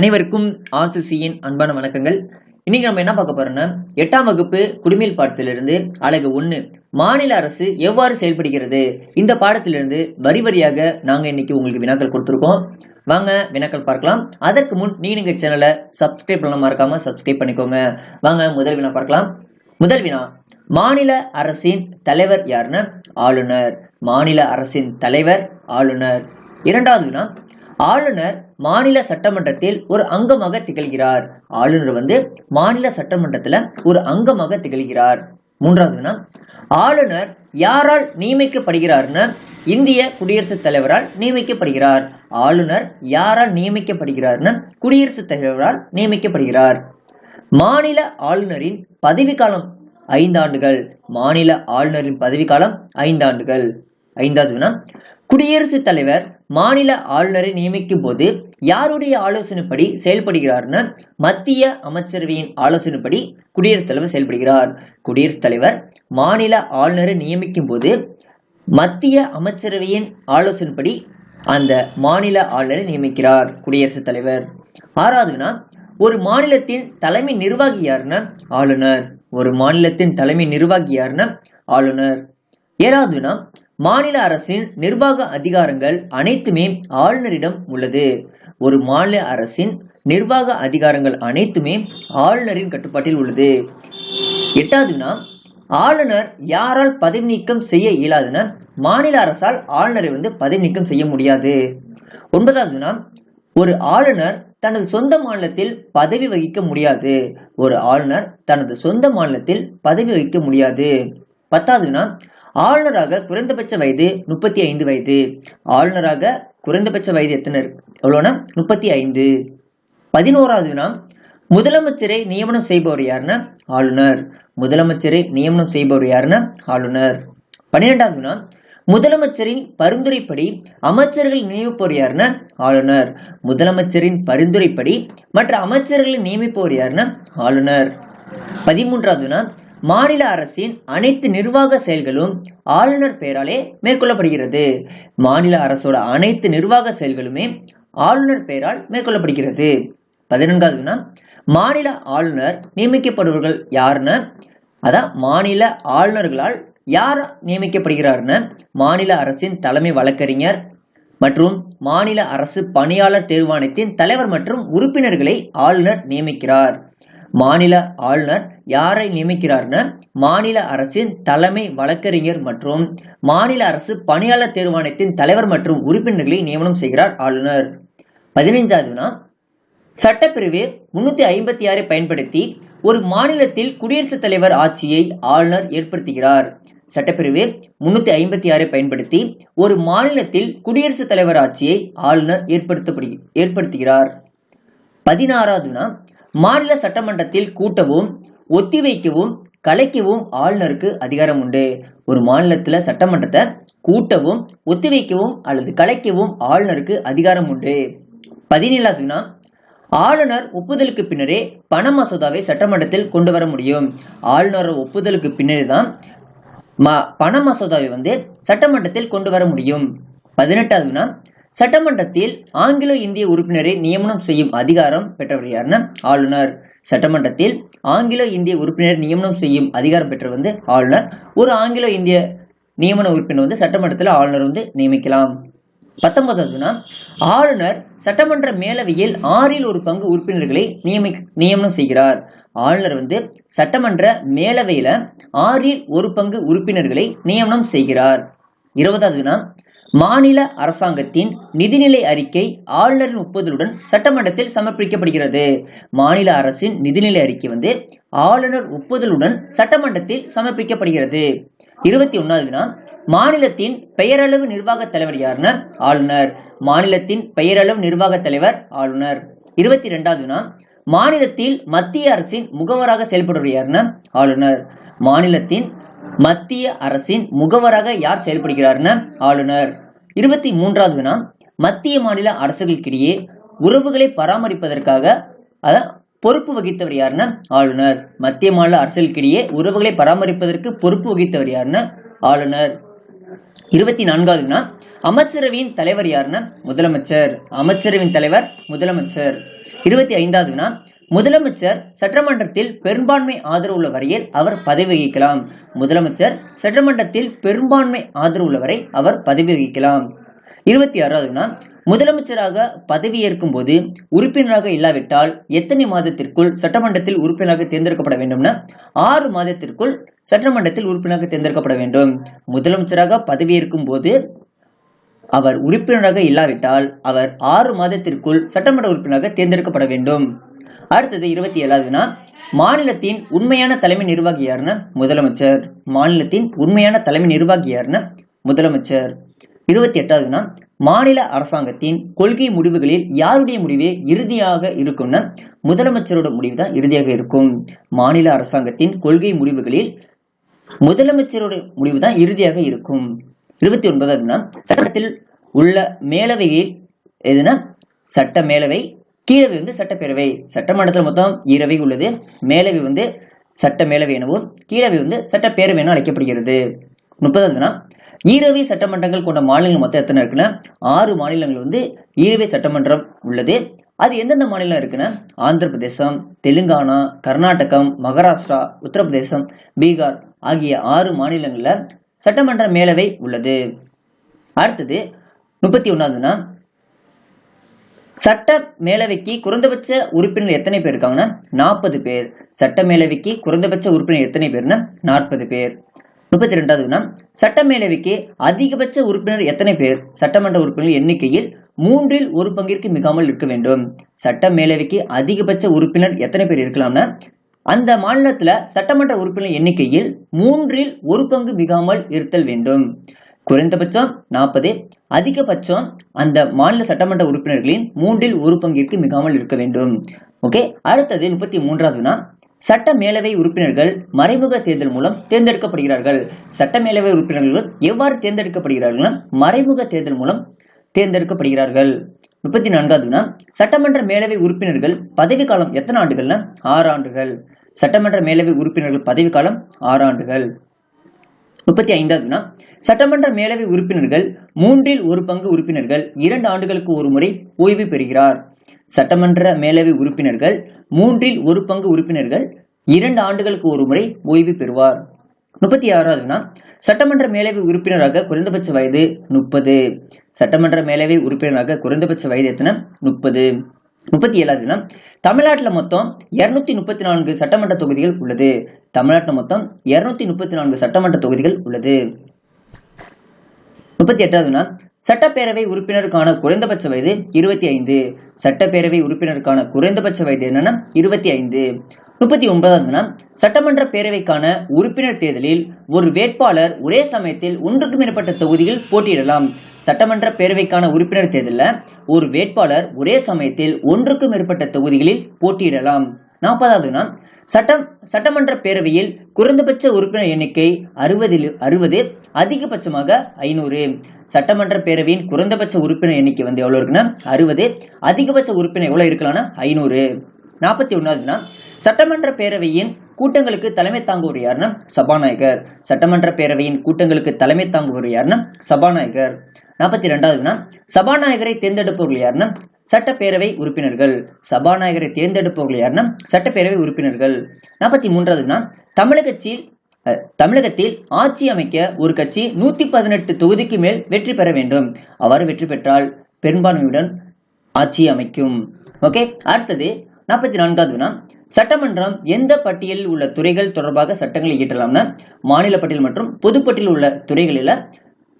அனைவருக்கும் ஆர்சிசியின் அன்பான வணக்கங்கள். இன்னைக்கு நம்ம என்ன பார்க்க போறோம்னா எட்டாம் வகுப்பு குடிமையில் பாடத்திலிருந்து அழகு ஒண்ணு மாநில அரசு எவ்வாறு செயல்படுகிறது? இந்த பாடத்திலிருந்து வரி வரியாக நாங்க இன்னைக்கு உங்களுக்கு வினாக்கள் கொடுத்துருக்கோம். வாங்க வினாக்கள் பார்க்கலாம். அதற்கு முன் நீங்க எங்க சேனலை சப்ஸ்கிரைப் பண்ண மறக்காம சப்ஸ்கிரைப் பண்ணிக்கோங்க. வாங்க முதல் வினா பார்க்கலாம். முதல் வினா மாநில அரசின் தலைவர் யாருன்னா? ஆளுநர். மாநில அரசின் தலைவர் ஆளுநர். இரண்டாவது வினா ஆளுநர் மாநில சட்டமன்றத்தில் ஒரு அங்கமாக திகழ்கிறார். ஆளுநர் வந்து மாநில சட்டமன்றத்துல ஒரு அங்கமாக திகழ்கிறார். மூன்றாவது ஆளுநர் யாரால் நியமிக்கப்படுகிறார்னு இந்திய குடியரசுத் தலைவரால் நியமிக்கப்படுகிறார். ஆளுநர் யாரால் நியமிக்கப்படுகிறார்னு குடியரசுத் தலைவரால் நியமிக்கப்படுகிறார். மாநில ஆளுநரின் பதவிக்காலம் ஐந்தாண்டுகள். மாநில ஆளுநரின் பதவிக்காலம் ஐந்தாண்டுகள். ஐந்தாவது குடியரசுத் தலைவர் மாநில ஆளுநரை நியமிக்கும் போது யாருடைய ஆலோசனைப்படி செயல்படுகிறார்னு மத்திய அமைச்சரவையின் ஆலோசனைப்படி குடியரசுத் தலைவர் செயல்படுகிறார். குடியரசுத் தலைவர் மாநில ஆளுநரை நியமிக்கும் போது மத்திய அமைச்சரவையின் ஆலோசனைப்படி அந்த மாநில ஆளுநரை நியமிக்கிறார் குடியரசுத் தலைவர். ஆறாவதுனா ஒரு மாநிலத்தின் தலைமை நிர்வாகி யாருன்னா ஆளுநர். ஒரு மாநிலத்தின் தலைமை நிர்வாகி யாருன்னா ஆளுநர். ஏழாவதுனா மாநில அரசின் நிர்வாக அதிகாரங்கள் அனைத்துமே ஆளுநரிடம் உள்ளது. ஒரு மாநில அரசின் நிர்வாக அதிகாரங்கள் அனைத்துமே ஆளுநரின் கட்டுப்பாட்டில் உள்ளது. எட்டாவதுனா ஆளுநர் யாரால் பதவி நீக்கம் செய்ய இயலாதுன்னா மாநில அரசால் ஆளுநரை வந்து பதவி நீக்கம் செய்ய முடியாது. ஒன்பதாவது ஒரு ஆளுநர் தனது சொந்த மாநிலத்தில் பதவி வகிக்க முடியாது. ஒரு ஆளுநர் தனது சொந்த மாநிலத்தில் பதவி வகிக்க முடியாது. பத்தாவதுனா ஆளுநராக குறைந்தபட்ச வயது முப்பத்தி ஐந்து வயது. ஆளுநராக குறைந்தபட்ச வயது எத்தனை எவ்வளோனா முப்பத்தி ஐந்து. பதினோராவது நாம் முதலமைச்சரை நியமனம் செய்பவர் யாருன்னா? ஆளுநர். முதலமைச்சரை நியமனம் செய்பவர் யாருன்னா? ஆளுநர். பன்னிரெண்டாவது முதலமைச்சரின் பரிந்துரைப்படி அமைச்சர்கள் நியமிப்பவர் யாருன்னா? ஆளுநர். முதலமைச்சரின் பரிந்துரைப்படி மற்ற அமைச்சர்களை நியமிப்பவர் யாருன்னா? ஆளுநர். பதிமூன்றாவது மாநில அரசின் அனைத்து நிர்வாக செயல்களும் ஆளுநர் பெயராலே மேற்கொள்ளப்படுகிறது. மாநில அரசோட அனைத்து நிர்வாக செயல்களுமே ஆளுநர் பெயரால் மேற்கொள்ளப்படுகிறது. பதினான்காவது மாநில ஆளுநர் நியமிக்கப்படுபவர்கள் யாருன்னு? அதான் மாநில ஆளுநர்களால் யார் நியமிக்கப்படுகிறார்னு மாநில அரசின் தலைமை வழக்கறிஞர் மற்றும் மாநில அரசு பணியாளர் தேர்வாணையத்தின் தலைவர் மற்றும் உறுப்பினர்களை ஆளுநர் நியமிக்கிறார். மாநில ஆளுநர் யாரை நியமிக்கிறார்னா மாநில அரசின் தலைமை வழக்கறிஞர் மற்றும் மாநில அரசு பணியாளர் தேர்வாணையத்தின் தலைவர் மற்றும் உறுப்பினர்களை நியமனம் செய்கிறார் ஆளுநர். பதினைந்தாவதுனா சட்டப்பிரிவு முன்னூத்தி ஐம்பத்தி ஆறை பயன்படுத்தி ஒரு மாநிலத்தில் குடியரசுத் தலைவர் ஆட்சியை ஆளுநர் ஏற்படுத்துகிறார். சட்டப்பிரிவு முன்னூத்தி ஐம்பத்தி ஆறை பயன்படுத்தி ஒரு மாநிலத்தில் குடியரசுத் தலைவர் ஆட்சியை ஆளுநர் ஏற்படுத்தப்படு ஏற்படுத்துகிறார். பதினாறாவதுனா மாநில சட்டமன்றத்தில் கூட்டவும் ஒத்திவைக்கவும் கலைக்கவும் ஆளுநருக்கு அதிகாரம் உண்டு. ஒரு மாநிலத்தில் சட்டமன்றத்தை கூட்டவும் ஒத்திவைக்கவும் அல்லது கலைக்கவும் ஆளுநருக்கு அதிகாரம் உண்டு. பதினேழாவதுனா ஆளுநர் ஒப்புதலுக்கு பின்னரே பண மசோதாவை சட்டமன்றத்தில் கொண்டு வர முடியும். ஆளுநர் ஒப்புதலுக்கு பின்னரே தான் ம பண மசோதாவை வந்து சட்டமன்றத்தில் கொண்டு வர முடியும். பதினெட்டாவதுனா சட்டமன்றத்தில் ஆங்கிலோ இந்திய உறுப்பினரை நியமனம் செய்யும் அதிகாரம் பெற்றவர் யாருன்னா ஆளுநர். சட்டமன்றத்தில் ஆங்கிலோ இந்திய உறுப்பினர் நியமனம் செய்யும் அதிகாரம் பெற்றவர் வந்து ஆளுநர். ஒரு ஆங்கிலோ இந்திய நியமன உறுப்பினர் வந்து சட்டமன்றத்தில் ஆளுநர் வந்து நியமிக்கலாம். பத்தொன்பதாவதுனா ஆளுநர் சட்டமன்ற மேலவையில் ஆறில் ஒரு பங்கு உறுப்பினர்களை நியமி நியமனம் செய்கிறார். ஆளுநர் வந்து சட்டமன்ற மேலவையில ஆறில் ஒரு பங்கு உறுப்பினர்களை நியமனம் செய்கிறார். இருபதாவதுனா மாநில அரசாங்கத்தின் நிதிநிலை அறிக்கை ஆளுநரின் ஒப்புதலுடன் சட்டமன்றத்தில் சமர்ப்பிக்கப்படுகிறது. மாநில அரசின் நிதிநிலை அறிக்கை வந்து ஆளுநர் ஒப்புதலுடன் சட்டமன்றத்தில் சமர்ப்பிக்கப்படுகிறது. இருபத்தி ஒன்னாவதுனா மாநிலத்தின் பெயரளவு நிர்வாக தலைவர் யாருன்னா ஆளுநர். மாநிலத்தின் பெயரளவு நிர்வாக தலைவர் ஆளுநர். இருபத்தி ரெண்டாவதுனா மாநிலத்தில் மத்திய அரசின் முகவராக செயல்படுவர் யாருன்னா ஆளுநர். மாநிலத்தின் மத்திய அரசின் முகவராக யார் செயல்படுகிறார்னு ஆளுநர். இருபத்தி மூன்றாவது வினா மத்திய மாநில அரசுகளுக்கிடையே உறவுகளை பராமரிப்பதற்காக அதான் பொறுப்பு வகித்தவர் யாருன்னா ஆளுநர். மத்திய மாநில அரசுகளுக்கிடையே உறவுகளை பராமரிப்பதற்கு பொறுப்பு வகித்தவர் யாருன்னா ஆளுநர். இருபத்தி நான்காவது வினா அமைச்சரவையின் தலைவர் யாருன்னா முதலமைச்சர். அமைச்சரவையின் தலைவர் முதலமைச்சர். இருபத்தி ஐந்தாவது வினா முதலமைச்சர் சட்டமன்றத்தில் பெரும்பான்மை ஆதரவு உள்ள வரையில் அவர் பதவி வகிக்கலாம் முதலமைச்சர் சட்டமன்றத்தில் பெரும்பான்மை ஆதரவுள்ள வரை அவர் பதவி வகிக்கலாம் இருபத்தி ஆறாவதுனா முதலமைச்சராக பதவியேற்கும் போது உறுப்பினராக இல்லாவிட்டால் எத்தனை மாதத்திற்குள் சட்டமன்றத்தில் உறுப்பினராக தேர்ந்தெடுக்கப்பட வேண்டும்னா ஆறு மாதத்திற்குள் சட்டமன்றத்தில் உறுப்பினராக தேர்ந்தெடுக்கப்பட வேண்டும். முதலமைச்சராக பதவியேற்கும் போது அவர் உறுப்பினராக இல்லாவிட்டால் அவர் ஆறு மாதத்திற்குள் சட்டமன்ற உறுப்பினராக தேர்ந்தெடுக்கப்பட வேண்டும். அடுத்தது இருபத்தி ஏழாவதுனா மாநிலத்தின் உண்மையான தலைமை நிர்வாகி யாருன்னா முதலமைச்சர். மாநிலத்தின் உண்மையான தலைமை நிர்வாகி யாருன்னா முதலமைச்சர். இருபத்தி எட்டாவதுனா மாநில அரசாங்கத்தின் கொள்கை முடிவுகளில் யாருடைய முடிவே இறுதியாக இருக்கும்னா முதலமைச்சரோட முடிவு தான் இறுதியாக இருக்கும். மாநில அரசாங்கத்தின் கொள்கை முடிவுகளில் முதலமைச்சரோட முடிவு தான் இறுதியாக இருக்கும். இருபத்தி ஒன்பதாவதுனா சட்டத்தில் உள்ள மேலவையில் எதுனா சட்ட மேலவை கீழவை வந்து சட்டப்பேரவை. சட்டமன்றத்தில் மொத்தம் ஈரவை உள்ளது. மேலவை வந்து சட்ட மேலவை எனவும் கீழவை வந்து சட்டப்பேரவை என அழைக்கப்படுகிறது. முப்பதாவதுனா ஈரவை சட்டமன்றங்கள் கொண்ட மாநிலங்கள் மொத்தம் எத்தனை இருக்குன்னா ஆறு மாநிலங்கள் வந்து ஈரவை சட்டமன்றம் உள்ளது. அது எந்தெந்த மாநிலம் இருக்குன்னா ஆந்திர பிரதேசம் தெலுங்கானா கர்நாடகம் மகாராஷ்டிரா உத்தரப்பிரதேசம் பீகார் ஆகிய ஆறு மாநிலங்களில் சட்டமன்ற மேலவை உள்ளது. அடுத்தது முப்பத்தி ஒன்றாவதுனா சட்ட மேலவைக்கு குறைந்தபட்ச உறுப்பினர் எத்தனை பேர் இருக்காங்கன்னா? நாற்பது பேர். சட்ட மேலவைக்கு குறைந்தபட்ச உறுப்பினர் எத்தனை பேர்னா? நாற்பது பேர். முப்பத்தி ரெண்டாவதுனா சட்ட மேலவைக்கு அதிகபட்ச உறுப்பினர் எத்தனை பேர்? சட்டமன்ற உறுப்பினர் எண்ணிக்கையில் மூன்றில் ஒரு பங்கிற்கு மிகாமல் இருக்க வேண்டும். சட்ட மேலவைக்கு அதிகபட்ச உறுப்பினர் எத்தனை பேர் இருக்கலாம்னா? அந்த மாநிலத்துல சட்டமன்ற உறுப்பினர் எண்ணிக்கையில் மூன்றில் ஒரு பங்கு மிகாமல் இருத்தல் வேண்டும். குறைந்தபட்சம் நாற்பது அதிகபட்சம் அந்த மாநில சட்டமன்ற உறுப்பினர்களின் மூன்றில் ஒரு பங்கிற்கு மிகாமல் இருக்க வேண்டும். ஓகே அடுத்தது முப்பத்தி மூன்றாவதுனா சட்ட மேலவை உறுப்பினர்கள் மறைமுக தேர்தல் மூலம் தேர்ந்தெடுக்கப்படுகிறார்கள். சட்ட மேலவை உறுப்பினர்கள் எவ்வாறு தேர்ந்தெடுக்கப்படுகிறார்கள்னா மறைமுக தேர்தல் மூலம் தேர்ந்தெடுக்கப்படுகிறார்கள். முப்பத்தி நான்காவதுனா சட்டமன்ற மேலவை உறுப்பினர்கள் பதவி காலம் எத்தனை ஆண்டுகள்னா ஆறு ஆண்டுகள். சட்டமன்ற மேலவை உறுப்பினர்கள் பதவி காலம் ஆறு ஆண்டுகள். முப்பத்தி ஐந்தாவதுனா சட்டமன்ற மேலவை உறுப்பினர்கள் மூன்றில் ஒரு பங்கு உறுப்பினர்கள் இரண்டு ஆண்டுகளுக்கு ஒரு முறை ஓய்வு பெறுகிறார். சட்டமன்ற மேலவை உறுப்பினர்கள் மூன்றில் ஒரு பங்கு உறுப்பினர்கள் இரண்டு ஆண்டுகளுக்கு ஒரு முறை ஓய்வு பெறுவார். முப்பத்தி ஆறாவதுனா சட்டமன்ற மேலவை உறுப்பினராக குறைந்தபட்ச வயது முப்பது. சட்டமன்ற மேலவை உறுப்பினராக குறைந்தபட்ச வயது எத்தனை? முப்பது. முப்பத்தி ஏழாவதுனா தமிழ்நாட்டில் மொத்தம் இருநூத்தி முப்பத்தி நான்கு சட்டமன்ற தொகுதிகள் உள்ளது. தமிழ்நாட்டில் மொத்தம் இருநூத்தி முப்பத்தி நான்கு சட்டமன்ற தொகுதிகள் உள்ளது. முப்பத்தி எட்டாவதுனா சட்டப்பேரவை உறுப்பினருக்கான குறைந்தபட்ச வயது இருபத்தி ஐந்து. சட்டப்பேரவை உறுப்பினருக்கான குறைந்தபட்ச வயது என்னன்னா இருபத்தி ஐந்து. முப்பத்தி ஒன்பதாவதுனா சட்டமன்ற பேரவைக்கான உறுப்பினர் தேர்தலில் ஒரு வேட்பாளர் ஒரே சமயத்தில் ஒன்றுக்கு மேற்பட்ட தொகுதியில் போட்டியிடலாம். சட்டமன்ற பேரவைக்கான உறுப்பினர் தேர்தலில் ஒரு வேட்பாளர் ஒரே சமயத்தில் ஒன்றுக்கு மேற்பட்ட தொகுதிகளில் போட்டியிடலாம். நாற்பதாவதுனா சட்டம் சட்டமன்ற பேரவையில் குறைந்தபட்ச உறுப்பினர் எண்ணிக்கை அறுபதில் அறுபது அதிகபட்சமாக ஐநூறு. சட்டமன்ற பேரவையின் குறைந்தபட்ச உறுப்பினர் எண்ணிக்கை வந்து எவ்வளவு இருக்குன்னா அறுபது. அதிகபட்ச உறுப்பினர் எவ்வளவு இருக்கலாம்னா ஐநூறு. நாற்பத்தி ஒன்னாவதுனா சட்டமன்ற பேரவையின் கூட்டங்களுக்கு தலைமை தாங்குவர் யாருன்னா சபாநாயகர். சட்டமன்ற பேரவையின் கூட்டங்களுக்கு தலைமை தாங்குவர் யாருன்னா சபாநாயகர். நாற்பத்தி ரெண்டாவதுனா சபாநாயகரை தேர்ந்தெடுப்பவர்கள் யாருன்னா சட்டப்பேரவை உறுப்பினர்கள். சபாநாயகரை தேர்ந்தெடுப்பவர்கள் யாருன்னா சட்டப்பேரவை உறுப்பினர்கள். நாற்பத்தி மூன்றாவதுனா தமிழகத்தில் அஹ், தமிழகத்தில் ஆட்சி அமைக்க ஒரு கட்சி நூத்தி பதினெட்டு தொகுதிக்கு மேல் வெற்றி பெற வேண்டும். அவ்வாறு வெற்றி பெற்றால் பெரும்பான்மையுடன் ஆட்சி அமைக்கும். ஓகே அடுத்தது நாற்பத்தி நான்காவதுனா சட்டமன்றம் எந்த பட்டியலில் உள்ள துறைகள் தொடர்பாக சட்டங்களை இயற்றலாம்னா மாநில பட்டியல் மற்றும் பொதுப்பட்டியல் உள்ள துறைகளில்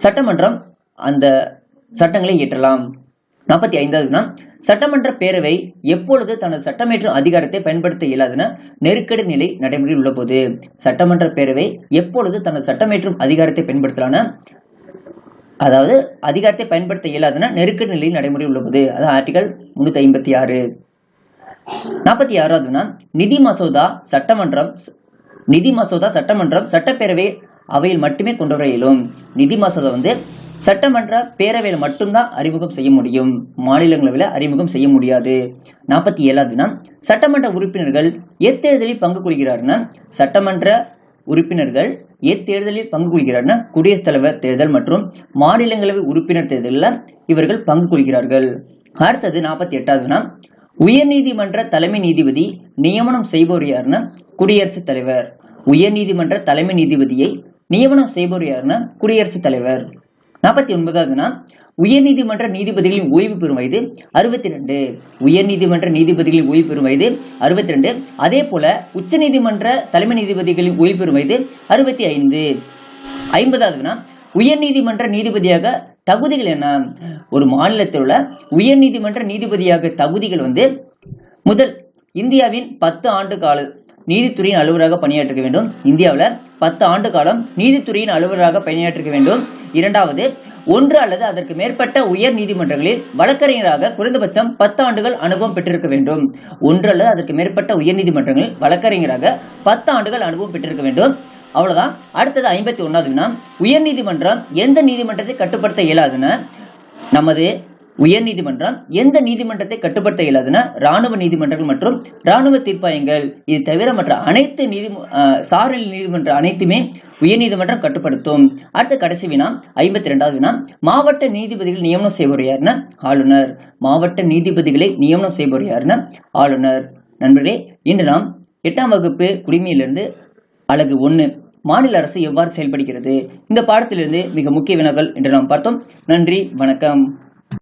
சட்டமன்றம் அந்த சட்டங்களை இயற்றலாம். நாற்பத்தி ஐந்தாவதுனா சட்டமன்ற பேரவை எப்பொழுது தனது சட்டமேற்றும் அதிகாரத்தை பயன்படுத்த இயலாதுன்னா நெருக்கடி நிலை நடைமுறையில் உள்ள போது சட்டமன்ற பேரவை எப்பொழுது தனது சட்டமேற்றும் அதிகாரத்தை பயன்படுத்தலான அதாவது அதிகாரத்தை பயன்படுத்த இயலாதுன்னா நெருக்கடி நிலை நடைமுறையில் உள்ள போது அதாவது ஆர்டிகல் முன்னூத்தி ஐம்பத்தி ஆறு. நாற்பத்தி ஆறாவதுனா நிதி மசோதா சட்டமன்றம் நிதி மசோதா சட்டமன்றம் சட்டப்பேரவை அவையில் மட்டுமே கொண்டு வர இயலும். நிதி மசோதா வந்து சட்டமன்ற பேரவையில் மட்டும்தான் அறிமுகம் செய்ய முடியும். மாநிலங்களவையில் அறிமுகம் செய்ய முடியாது. நாற்பத்தி ஏழாவதுனா சட்டமன்ற உறுப்பினர்கள் எத்தேர்தலில் பங்கு கொள்கிறாருன்னா சட்டமன்ற உறுப்பினர்கள் எத்தேர்தலில் பங்கு கொள்கிறார்னா குடியரசுத் தலைவர் தேர்தல் மற்றும் மாநிலங்களவை உறுப்பினர் தேர்தலில் இவர்கள் பங்கு கொள்கிறார்கள். அடுத்தது நாற்பத்தி எட்டாவது வினா உயர்நீதிமன்ற தலைமை நீதிபதி நியமனம் செய்பவர் யாருன்னா குடியரசுத் தலைவர். உயர்நீதிமன்ற தலைமை நீதிபதியை நியமனம் செய்பவர் யாருன்னா குடியரசுத் தலைவர். நாற்பத்தி ஒன்பதாவதுன்னா உயர்நீதிமன்ற நீதிபதிகளின் ஓய்வு பெறும் வயது அறுபத்தி ரெண்டு உயர்நீதிமன்ற நீதிபதிகளின் ஓய்வு பெறும் வயது அறுபத்தி ரெண்டு அதே போல உச்சநீதிமன்ற தலைமை நீதிபதிகளின் ஓய்வு பெறும் வயது அறுபத்தி ஐந்து. ஐம்பதாவதுன்னா உயர்நீதிமன்ற நீதிபதியாக தகுதிகள் என்ன? ஒரு மாநிலத்தில் உள்ள உயர்நீதிமன்ற நீதிபதியாக தகுதிகள் வந்து முதல் இந்தியாவின் பத்து ஆண்டு கால நீதித்துறையின் அலுவலராக பணியாற்றிருக்க வேண்டும். இந்தியாவில் பத்து ஆண்டு காலம் நீதித்துறையின் அலுவலராக பணியாற்றிருக்க வேண்டும். இரண்டாவது ஒன்று அல்லது அதற்கு மேற்பட்ட உயர் நீதிமன்றங்களில் வழக்கறிஞராக குறைந்தபட்சம் பத்து ஆண்டுகள் அனுபவம் பெற்றிருக்க வேண்டும். ஒன்று அல்லது அதற்கு மேற்பட்ட உயர் நீதிமன்றங்களில் வழக்கறிஞராக பத்து ஆண்டுகள் அனுபவம் பெற்றிருக்க வேண்டும். அவ்வளவுதான். அடுத்தது ஐம்பத்தி ஒன்னாவது வினா. உயர் நீதிமன்றம் எந்த நீதிமன்றத்தை கட்டுப்படுத்த இயலாதுன்னு நமது உயர் நீதிமன்றம் எந்த நீதிமன்றத்தை கட்டுப்படுத்த இயலாதுன்னா ராணுவ நீதிமன்றங்கள் மற்றும் ராணுவ தீர்ப்பாயங்கள். இது தவிர மற்ற அனைத்து நீதி சாரல் நீதிமன்ற அனைத்துமே உயர் நீதிமன்றம் கட்டுப்படுத்தும். அடுத்த கடைசி வினா ஐம்பத்தி ரெண்டாவது வினா மாவட்ட நீதிபதிகள் நியமனம் செய்பவர் யாருன்னா ஆளுநர். மாவட்ட நீதிபதிகளை நியமனம் செய்பவர் யாருன்னா ஆளுநர். நண்பர்களே இன்று நாம் எட்டாம் வகுப்பு குடிமையிலிருந்து அழகு ஒன்று மாநில அரசு எவ்வாறு செயல்படுகிறது? இந்த பாடத்திலிருந்து மிக முக்கிய வினாக்கள் என்று நாம் பார்த்தோம். நன்றி வணக்கம்.